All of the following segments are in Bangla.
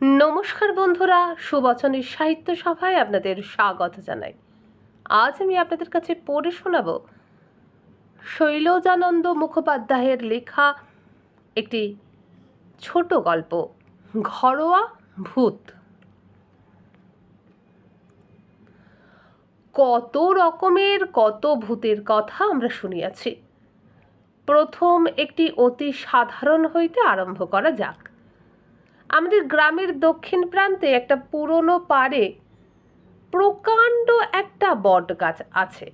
নমস্কার বন্ধুরা, সুবচনের সাহিত্য সভায় আপনাদের স্বাগত জানাই। আজ আমি আপনাদের কাছে পড়ে শোনাব শৈলজানন্দ মুখোপাধ্যায়ের লেখা একটি ছোট গল্প, ঘরোয়া ভূত। কত রকমের, কত ভূতের কথা আমরা শুনিয়াছি। প্রথম একটি অতি সাধারণ হইতে আরম্ভ করা যাক। আমাদের গ্রামের দক্ষিণ প্রান্তে একটা পুরনো পাড়ে প্রকাণ্ড একটা বট গাছ আছে।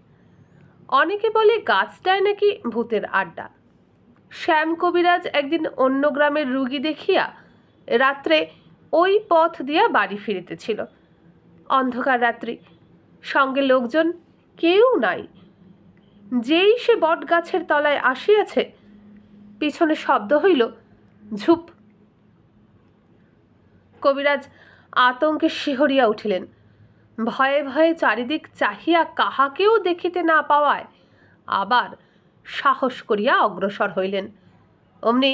অনেকে বলে গাছটায় নাকি ভূতের আড্ডা। শ্যাম কবিরাজ একদিন অন্য গ্রামের রুগী দেখিয়া রাত্রে ওই পথ দিয়া বাড়ি ফিরিতেছিল। অন্ধকার রাত্রি, সঙ্গে লোকজন কেউ নাই। যেই সে বট গাছের তলায় আসিয়াছে, পিছনে শব্দ হইল, ঝুপ। কবিরাজ আতঙ্কে শিহরিয়া উঠিলেন। ভয়ে ভয়ে চারিদিক চাহিয়া কাহাকেও দেখিতে না পাওয়ায় আবার সাহস করিয়া অগ্রসর হইলেন। অমনি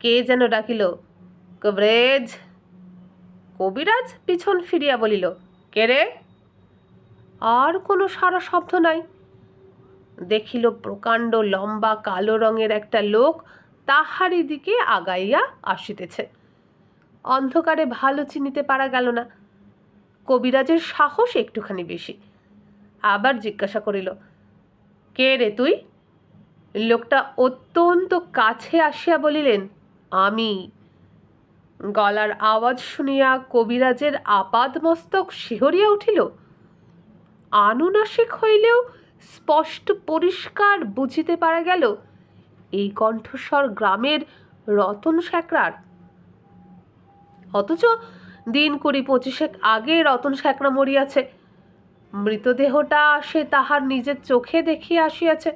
কে যেন ডাকিল, কবরেজ, কবিরাজ পিছন ফিরিয়া বলিল, কে রে? আর কোনো সারা শব্দ নাই। দেখিল প্রকাণ্ড লম্বা কালো রঙের একটা লোক তাহারই দিকে আগাইয়া আসিতেছে। অন্ধকারে ভালো চিনিতে পারা গেল না। কবিরাজের সাহস একটুখানি বেশি। আবার জিজ্ঞাসা করিল, কে রে তুই? লোকটা অত্যন্ত কাছে আসিয়া বলিলেন, আমি। গলার আওয়াজ শুনিয়া কবিরাজের আপাদ মস্তক শিহরিয়া উঠিল। আনুনাসিক হইলেও স্পষ্ট পরিষ্কার বুঝিতে পারা গেল, এই কণ্ঠস্বর গ্রামের রতন স্যাকরার অথচ দিন কুড়ি পঁচিশেক আগে রতন স্যাকরা মরিয়াছে। মৃতদেহটা সে তাহার নিজের চোখে দেখিয়া আসিয়াছে।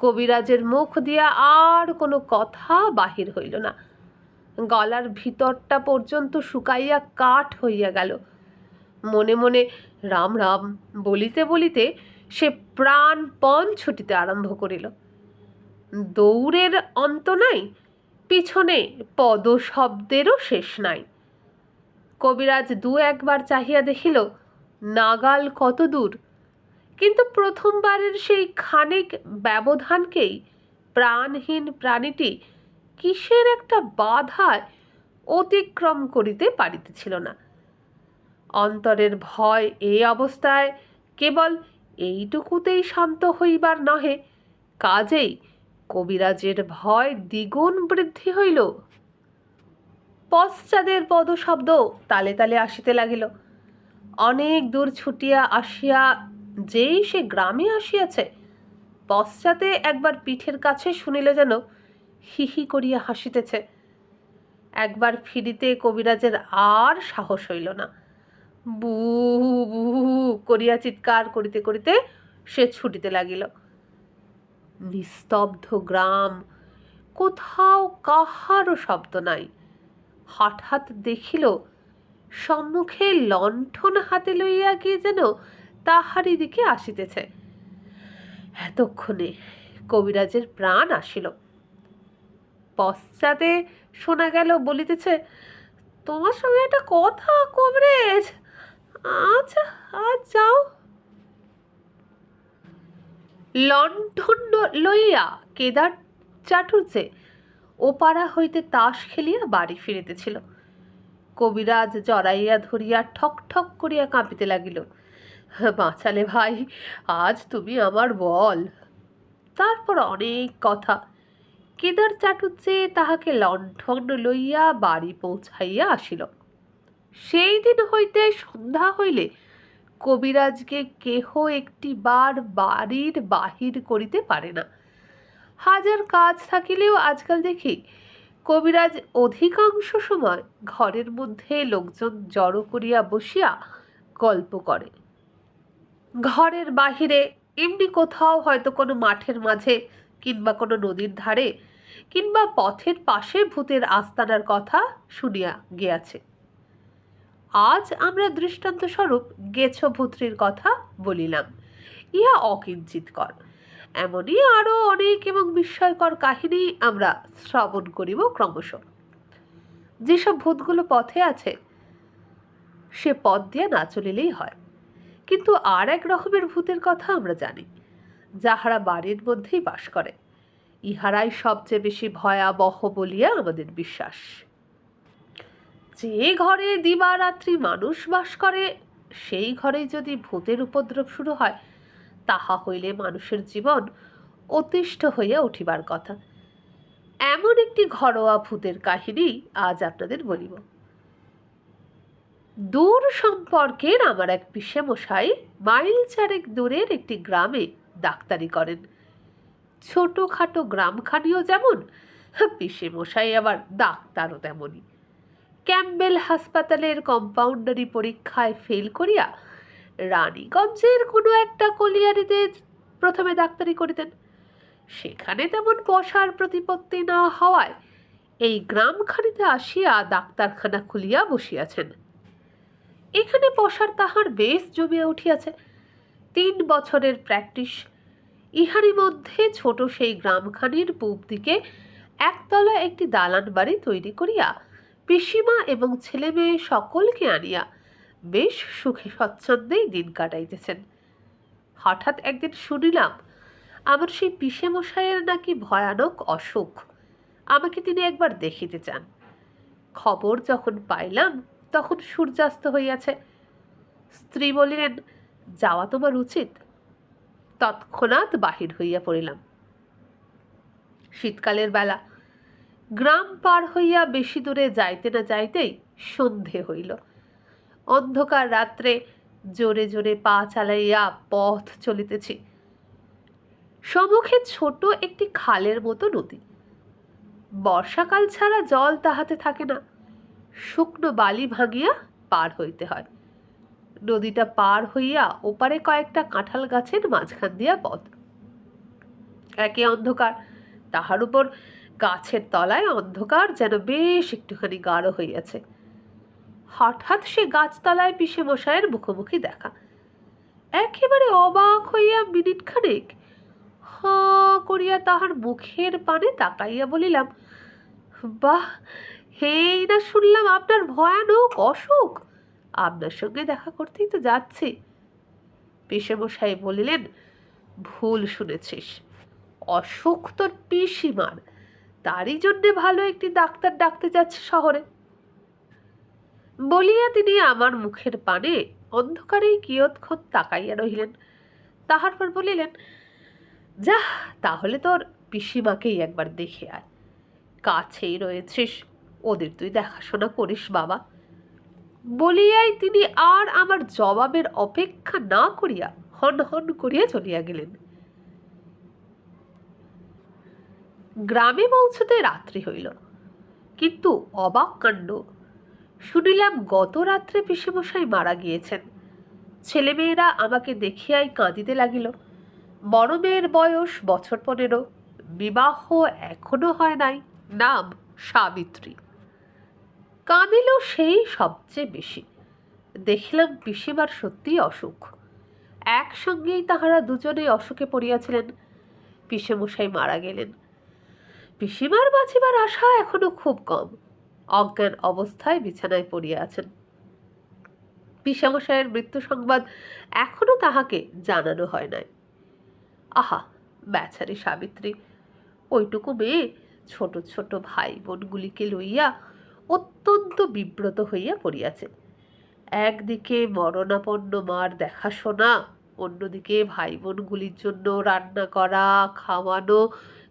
কবিরাজের মুখ দিয়া আর কোনো কথা বাহির হইল না। গলার ভিতরটা পর্যন্ত শুকাইয়া কাঠ হইয়া গেল। মনে মনে রাম রাম বলিতে বলিতে সে প্রাণপণ ছুটিতে আরম্ভ করিল। দৌড়ের অন্ত নাই পিছনে পদশব্দেরও শেষ নাই। কবিরাজ দু একবার চাহিয়া দেখিল, নাগাল কত দূর? কিন্তু প্রথমবারের সেই খানিক ব্যবধানকেই প্রাণহীন প্রাণীটি কিসের একটা বাধায় অতিক্রম করিতে পারিতেছিল না। অন্তরের ভয় এই অবস্থায় কেবল এইটুকুতেই শান্ত হইবার নহে, কাজেই কবিরাজের ভয় দ্বিগুণ বৃদ্ধি হইল। পশ্চাদের পদশব্দ তালে তালে আসিতে লাগিল। অনেক দূর ছুটিয়া আসিয়া যেই সে গ্রামে আসিয়াছে, পশ্চাতে একবার পিঠের কাছে শুনিল যেন হি হি করিয়া হাসিতেছে। একবার ফিরিতে কবিরাজের আর সাহস হইল না। বু বু করিয়া চিৎকার করিতে করিতে সে ছুটিতে লাগিল। নিস্তব্ধ গ্রাম। কোথাও কাহারও শব্দ নাই। হঠাৎ দেখিল, সম্মুখে লণ্ঠন হাতে লইয়া গিয়ে যেন তাহারই দিকে আসিতেছে। এতক্ষণে কবিরাজের প্রাণ আসিল। পশ্চাতে শোনা গেল, বলিতেছে, তোমার সঙ্গে একটা কথা, কবরেজ! আচ্ছা আজ যাও। লণ্ঠন লইয়া কেদার চাটুর্যে ওপাড়া হইতে তাস খেলিয়া বাড়ি ফিরিতেছিল। কবিরাজ জড়াইয়া ধরিয়া ঠক ঠক করিয়া কাঁপিতে লাগিল। বাঁচালে ভাই, আজ তুমি আমার বল। তারপর অনেক কথা। কেদার চাটুর্যে তাহাকে লণ্ঠন লইয়া বাড়ি পৌঁছাইয়া আসিল। সেই দিন হইতে সন্ধ্যা হইলে কবিরাজকে কেহ একটি বার বাড়ির বাহির করিতে পারে না। হাজার কাজ থাকিলেও আজকাল দেখি কবিরাজ অধিকাংশ সময় ঘরের মধ্যে লোকজন জড়ো করিয়া বসিয়া গল্প করে। ঘরের বাহিরে এমনি কোথাও হয়তো কোনো মাঠের মাঝে কিংবা কোনো নদীর ধারে কিংবা পথের পাশে ভূতের আস্তানার কথা শুনিয়া গিয়াছে। আজ আমরা দৃষ্টান্ত স্বরূপ গেছ ভূত্রীর কথা বলিলাম। ইহা অকিঞ্চিতকর। এমনই আরও অনেক এবং বিস্ময়কর কাহিনী আমরা শ্রবণ করিব ক্রমশ। যেসব ভূতগুলো পথে আছে, সে পথ দিয়ে না চলিলেই হয়। কিন্তু আর এক রকমের ভূতের কথা আমরা জানি, যাহারা বাড়ির মধ্যেই বাস করে। ইহারাই সবচেয়ে বেশি ভয়াবহ বলিয়া আমাদের বিশ্বাস। যে ঘরে দিবারাত্রি মানুষ বাস করে, সেই ঘরেই যদি ভূতের উপদ্রব শুরু হয়, তাহা হইলে মানুষের জীবন অতিষ্ঠ হইয়া উঠিবার কথা। এমন একটি ঘরোয়া ভূতের কাহিনী আজ আপনাদের বলিব। দূর সম্পর্কের আমার এক মশাই মাইল চারেক দূরের একটি গ্রামে ডাক্তারি করেন। ছোটোখাটো গ্রামখানিও যেমন মশাই আবার ডাক্তারও তেমনই। ক্যাম্বেল হাসপাতালের কম্পাউন্ডারি পরীক্ষায় ফেল করিয়া রানীগঞ্জের কোনো একটা কলিয়ারিতে প্রথমে ডাক্তারি করিতেন। সেখানে তেমন বসার প্রতিপত্তি না হওয়ায় এই গ্রামখানিতে আসিয়া ডাক্তারখানা খুলিয়া বসিয়াছেন। এখানে বসার তাহার বেশ জমিয়া উঠিয়াছে। তিন বছরের প্র্যাকটিস। ইহারই মধ্যে ছোট সেই গ্রামখানির পূব দিকে একতলা একটি দালান বাড়ি তৈরি করিয়া পিসিমা এবং ছেলে মেয়ে সকলকে আনিয়া বেশ সুখে স্বচ্ছন্দেই দিন কাটাইতেছেন। হঠাৎ একদিন শুনিলাম, আমার সেই পিসে মশাইয়ের নাকি ভয়ানক অসুখ। আমাকে তিনি একবার দেখিতে চান। খবর যখন পাইলাম, তখন সূর্যাস্ত হইয়াছে। স্ত্রী বলিলেন, যাওয়া তোমার উচিত। তৎক্ষণাৎ বাহির হইয়া পড়িলাম। শীতকালের বেলা গ্রাম পার হইয়া বেশি দূরে যাইতে না যাইতেই সন্ধে হইল। অন্ধকার রাত্রে জোরে জোরে পা চালাইয়া পথ চলিতেছি। সম্মুখে ছোট একটি খালের মতো নদী। বর্ষাকাল ছাড়া জল তাহাতে থাকে না। শুকনো বালি ভাঙিয়া পার হইতে হয়। নদীটা পার হইয়া ওপারে কয়েকটা কাঁঠাল গাছের মাঝখান দিয়া পথ। একে অন্ধকার, তাহার উপর গাছের তলায় অন্ধকার যেন বেশ একটুখানি গাঢ় হইয়াছে। হঠাৎ সে গাছতলায় পিসে মশাইয়ের মুখোমুখি দেখা। একেবারে অবাক হইয়া মিনিট খানেক হা করিয়া তাহার মুখের পানে তাকাইয়া বলিলাম, বাহ হেই না শুনলাম আপনার ভয়ানক অসুখ। আপনার সঙ্গে দেখা করতেই তো যাচ্ছি। পিসেমশাই বলিলেন, ভুল শুনেছিস। অসুখ তোর পিসিমার। তারই জন্যে ভালো একটি ডাক্তার ডাকতে যাচ্ছে শহরে। বলিয়া তিনি আমার মুখের পানে অন্ধকারেই কিয়ৎক্ষণ তাকাইয়া রহিলেন। তাহার পর বলিলেন যা তাহলে তোর পিসিমাকেই একবার দেখে আয়। কাছেই রয়েছিস, ওদের তুই দেখাশোনা করিস বাবা। বলিয়াই তিনি আর আমার জবাবের অপেক্ষা না করিয়া হন হন করিয়া চলিয়া গেলেন। গ্রামে পৌঁছতে রাত্রি হইল। কিন্তু অবাক কাণ্ড, শুনিলাম গত রাত্রে পিসেমশাই মারা গিয়েছেন। ছেলেমেয়েরা আমাকে দেখিয়াই কাঁদিতে লাগিল। বড় মেয়ের বয়স বছর পনেরো, বিবাহ এখনও হয় নাই, নাম সাবিত্রী। কাঁদিল সেই সবচেয়ে বেশি। দেখিলাম পিসিমার সত্যিই অসুখ। একসঙ্গেই তাহারা দুজনেই অসুখে পড়িয়াছিলেন। পিসেমশাই মারা গেলেন। পিসিমার বাঁচিবার আশা এখনও খুব কম। অজ্ঞান অবস্থায় বিছানায় পড়িয়া আছেন। পিসামশায়ের মৃত্যু সংবাদ এখনও তাহাকে জানানো হয় নাই। আহা, বেচারি সাবিত্রী, ওইটুকু মেয়ে ছোট ছোট ভাই বোনগুলিকে লইয়া অত্যন্ত বিব্রত হইয়া পড়িয়াছে। একদিকে মরণাপন্ন মার দেখাশোনা, অন্যদিকে ভাই বোনগুলির জন্য রান্না করা, খাওয়ানো,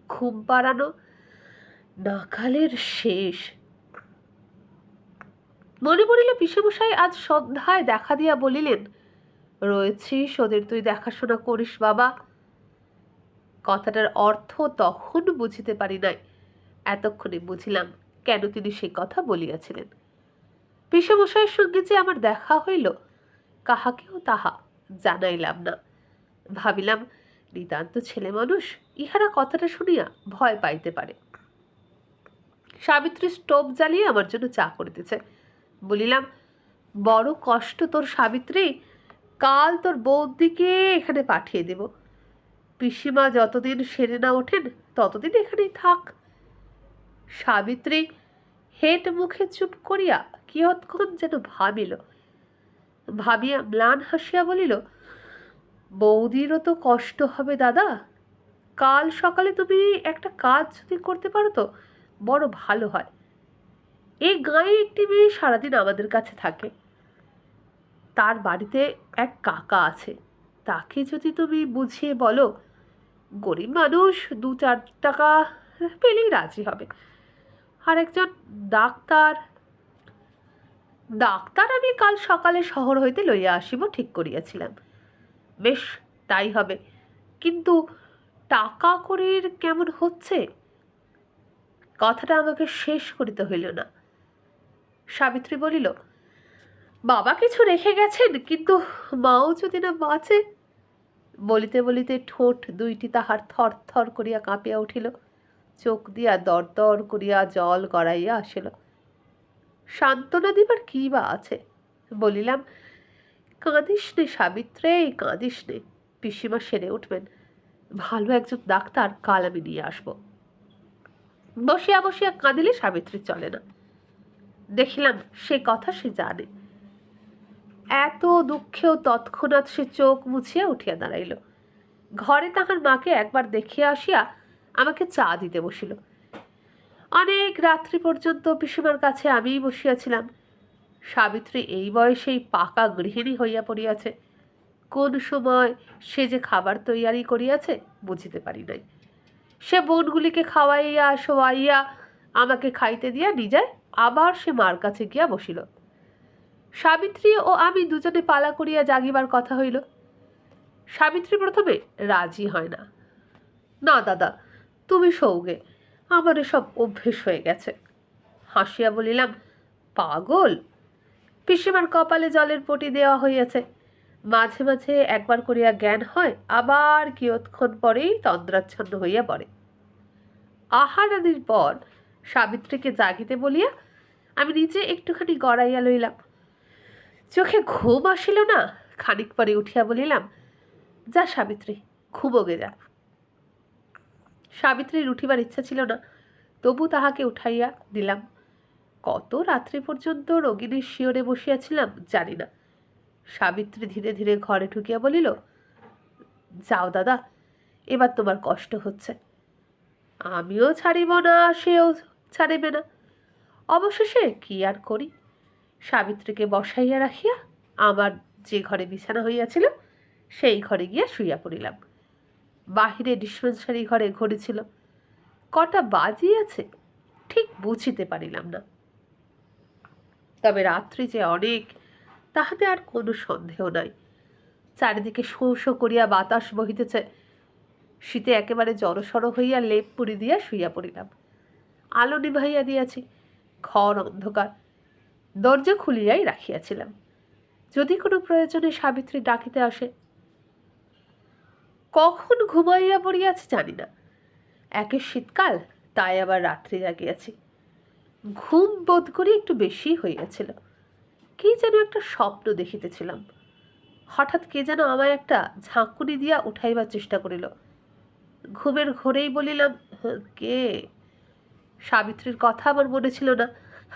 ঘুম পাড়ানো নাকালের শেষ। মনে পড়িল পিসেমশাই আজ সন্ধ্যায় দেখা দিয়া বলিলেন রয়েছিস ওদের তুই দেখাশোনা করিস বাবা। কথাটার অর্থ তখন বুঝিতে পারি নাই। এতক্ষণে বুঝিলাম কেন তিনি সে কথা বলিয়াছিলেন। পিসেমশাইয়ের সঙ্গে যে আমার দেখা হইল, কাহাকেও তাহা জানাইলাম না। ভাবিলাম, নিতান্ত ছেলে মানুষ ইহারা কথাটা শুনিয়া ভয় পাইতে পারে। সাবিত্রী স্টোভ জ্বালিয়ে আমার জন্য চা করিতেছে। বলিলাম, বড় কষ্ট তোর সাবিত্রী, কাল তোর বৌদিকে এখানে পাঠিয়ে দেব। পিসিমা যতদিন সেরে না ওঠেন, ততদিন এখানেই থাক। সাবিত্রী, হেট মুখে চুপ করিয়া কিয়ৎক্ষণ যেন ভাবিল। ভাবিয়া ম্লান হাসিয়া বলিল, বৌদিরও তো কষ্ট হবে দাদা। কাল সকালে তুমি একটা কাজ যদি করতে পারো তো বড় ভালো হয়। এই গাঁয়ে একটি মেয়ে সারাদিন আমাদের কাছে থাকে। তার বাড়িতে এক কাকা আছে। তাকে যদি তুমি বুঝিয়ে বলো, গরিব মানুষ দু চার টাকা পেলেই রাজি হবে। আর একজন ডাক্তার ডাক্তার আমি কাল সকালে শহর হইতে লইয়া আসিব ঠিক করিয়াছিলাম। বেশ, তাই হবে। কিন্তু টাকা করির কেমন হচ্ছে? কথাটা আমাকে শেষ করিতে হইল না। সাবিত্রী বলিল, বাবা কিছু রেখে গেছেন, কিন্তু মাও যদি না বাঁচে? বলিতে বলিতে ঠোঁট দুইটি তাহার থর থর করিয়া কাঁপিয়া উঠিল, চোখ দিয়া দর দর করিয়া জল গড়াইয়া আসিল। সান্ত্বনা দিবার কী বা আছে? বলিলাম, কাঁদিস নে সাবিত্রে, কাঁদিস নে, পিসিমা সেরে উঠবেন। ভালো একজন ডাক্তার, কাল আমি নিয়ে আসব। বসিয়া বসিয়া কাঁদিলে সাবিত্রী চলে না। দেখিলাম সে কথা সে জানে। এত দুঃখেও তৎক্ষণাৎ সে চোখ মুছিয়া উঠিয়া দাঁড়াইল। ঘরে তাহার মাকে একবার দেখিয়া আসিয়া আমাকে চা দিতে বসিল। অনেক রাত্রি পর্যন্ত পিসিমার কাছে আমিই বসিয়াছিলাম। সাবিত্রী এই বয়সেই পাকা গৃহিণী হইয়া পড়িয়াছে। কোন সময় সে যে খাবার তৈয়ারি করিয়াছে বুঝিতে পারি নাই। সে বোনগুলিকে খাওয়াইয়া, শোয়াইয়া আমাকে খাইতে দিয়া নিজে আবার সে মার কাছে গিয়া বসিল। সাবিত্রী ও আমি দুজনে পালা করিয়া জাগিবার কথা হইল। সাবিত্রী প্রথমে রাজি হয় না। না দাদা, তুমি সৌগে, আমার এসব অভ্যেস হয়ে গেছে। হাসিয়া বলিলাম, পাগল? পিসিমার কপালে জলের পটি দেওয়া হইয়াছে। মাঝে মাঝে একবার করিয়া জ্ঞান হয়, আবার কিয়ৎক্ষণ পরেই তন্দ্রাচ্ছন্ন হইয়া পড়ে। আহারাদির পর সাবিত্রীকে জাগিতে বলিয়া আমি নিজে একটুখানি গড়াইয়া লইলাম। চোখে ঘুম আসিল না, খানিক পরে উঠিয়া বলিলাম, যা সাবিত্রী, ঘুমোগে যা। সাবিত্রীর উঠিবার ইচ্ছা ছিল না, তবু তাহাকে উঠাইয়া দিলাম। কত রাত্রি পর্যন্ত রোগিণীর শিওরে বসিয়াছিলাম জানি না। সাবিত্রী ধীরে ধীরে ঘরে ঢুকিয়া বলিল, যাও দাদা, এবার তোমার কষ্ট হচ্ছে। আমিও ছাড়িব না, সেও ছাড়িবে না। অবশেষে কি আর করি? সাবিত্রীকে বসাইয়া রাখিয়া আমার যে ঘরে বিছানা হইয়াছিল, সেই ঘরে গিয়া শুইয়া পড়িলাম। বাহিরে ডিসপেন্সারি ঘরে ঘড়ি ছিল কটা বাজিয়াছে, ঠিক বুঝিতে পারিলাম না। তবে রাত্রি যে অনেক তাহাতে আর কোনো সন্দেহ নাই। চারিদিকে শো শো করিয়া বাতাস বহিতেছে। শীতে একেবারে জড়সড় হইয়া লেপ পুরি দিয়া শুইয়া পড়িলাম। আলো নিভাইয়া দিয়াছি ঘর অন্ধকার। দরজা খুলিয়াই রাখিয়াছিলাম। যদি কোনো প্রয়োজনে সাবিত্রী ডাকিতে আসে। কখন ঘুমাইয়া পড়িয়াছি জানি না। একে শীতকাল, তাই আবার রাত্রি জাগিয়াছি। ঘুম বোধ করি একটু বেশি হইয়াছিল। কি যেন একটা স্বপ্ন দেখিতেছিলাম। হঠাৎ কে যেন আমায় একটা ঝাঁকুনি দিয়া উঠাইবার চেষ্টা করিল। ঘুমের ঘোরেই বলিলাম "হ্যাঁ, কে? সাবিত্রীর কথা আমার মনে ছিল না।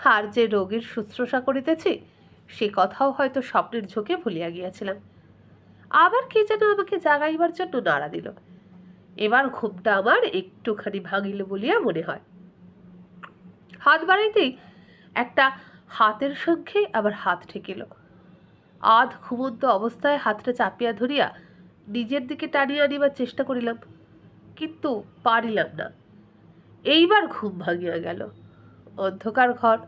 আর যে রোগীর শুশ্রূষা করিতেছি সে কথাও হয়তো স্বপ্নের ঝোঁকে ভুলিয়া গিয়াছিলাম। আবার কে যেন আমাকে জাগাইবার জন্য নাড়া দিল। এবার ঘুমটা আমার একটুখানি ভাঙিল বলিয়া মনে হয়। হাত বাড়াইতেই একটা হাতের সঙ্গে আবার হাত ঠেকিল। আধ ঘুমন্ত অবস্থায় হাতটা চাপিয়া ধরিয়া নিজের দিকে টানিয়া আনিবার চেষ্টা করিলাম, কিন্তু পারিলাম না। এইবার ঘুম ভাঙিয়া গেল। অন্ধকার ঘর,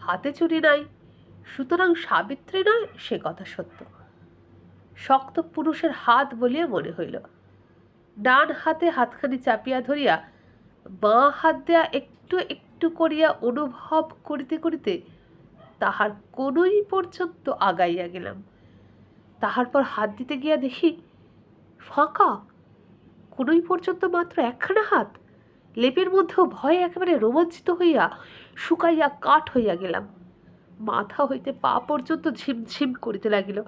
হাতে চুরি নাই, সুতরাং সাবিত্রী নয়, সে কথা সত্য। শক্ত পুরুষের হাত বলিয়া মনে হইল। ডান হাতে হাতখানি চাপিয়া ধরিয়া বাঁ হাত দেয়া একটু একটু করিয়া অনুভব করিতে করিতে তাহার কোনোই পর্যন্ত আগাইয়া গেলাম। তাহার পর হাত দিতে গিয়া দেখি ফাঁকা, কোনোই পর্যন্ত মাত্র একখানা হাত। লেপের মধ্যেও ভয়ে একেবারে রোমাঞ্চিত হইয়া শুকাইয়া কাঠ হইয়া গেলাম। মাথা হইতে পা পর্যন্ত ঝিমঝিম করিতে লাগিল।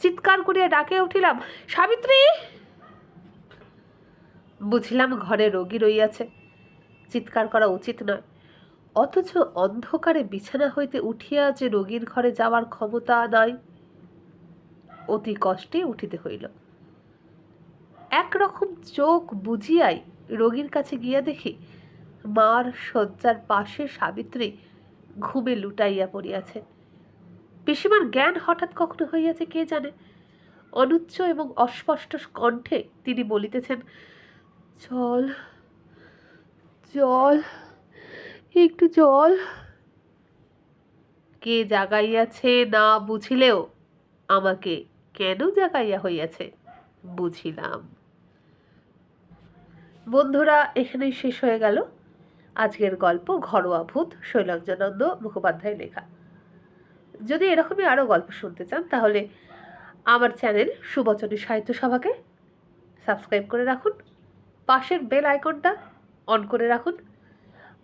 চিৎকার করিয়া ডাকে উঠিলাম, সাবিত্রী! বুঝিলাম ঘরে রোগী রইয়াছে। চিৎকার করা উচিত নয়। অথচ অন্ধকারে বিছানা হইতে উঠিয়া যে রোগীর ঘরে যাওয়ার ক্ষমতা নাই। অতি কষ্টে উঠিতে হইল। একরকম চোখ বুঝিয়াই রোগীর কাছে গিয়া দেখি, মার শয্যার পাশে সাবিত্রী ঘুমে লুটাইয়া পড়িয়াছে। পিসিমার জ্ঞান হঠাৎ কখনো হইয়াছে কে জানে? অনুচ্চ এবং অস্পষ্ট কণ্ঠে তিনি বলিতেছেন জল জল একটু জল। কে জাগাইয়াছে না বুঝিলেও? আমাকে কেন জাগাইয়া হইয়াছে? বুঝিলাম। বন্ধুরা, এখানেই শেষ হয়ে গেল। আজকের গল্প ঘরোয়া ভূত শৈলঞ্জনন্দ মুখোপাধ্যায় লেখা। যদি এরকমই আরও গল্প শুনতে চান, তাহলে আমার চ্যানেল সুবচনী সাহিত্য সভাকে সাবস্ক্রাইব করে রাখুন। পাশের বেল আইকনটা অন করে রাখুন।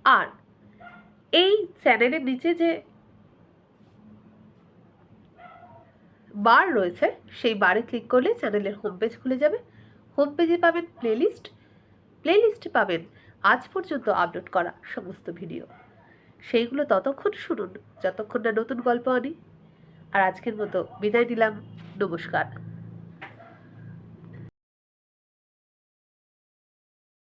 আর এই চ্যানেলের নিচে যে বার রয়েছে, সেই বারে ক্লিক করলে চ্যানেলের হোম পেজ খুলে যাবে। হোম পেজে পাবেন প্লেলিস্ট প্লেলিস্টে পাবেন আজ পর্যন্ত আপলোড করা সমস্ত ভিডিও সেইগুলো ততক্ষণ শুনুন, যতক্ষণ না নতুন গল্প আনি। আর আজকের মতো বিদায় নিলাম। নমস্কার।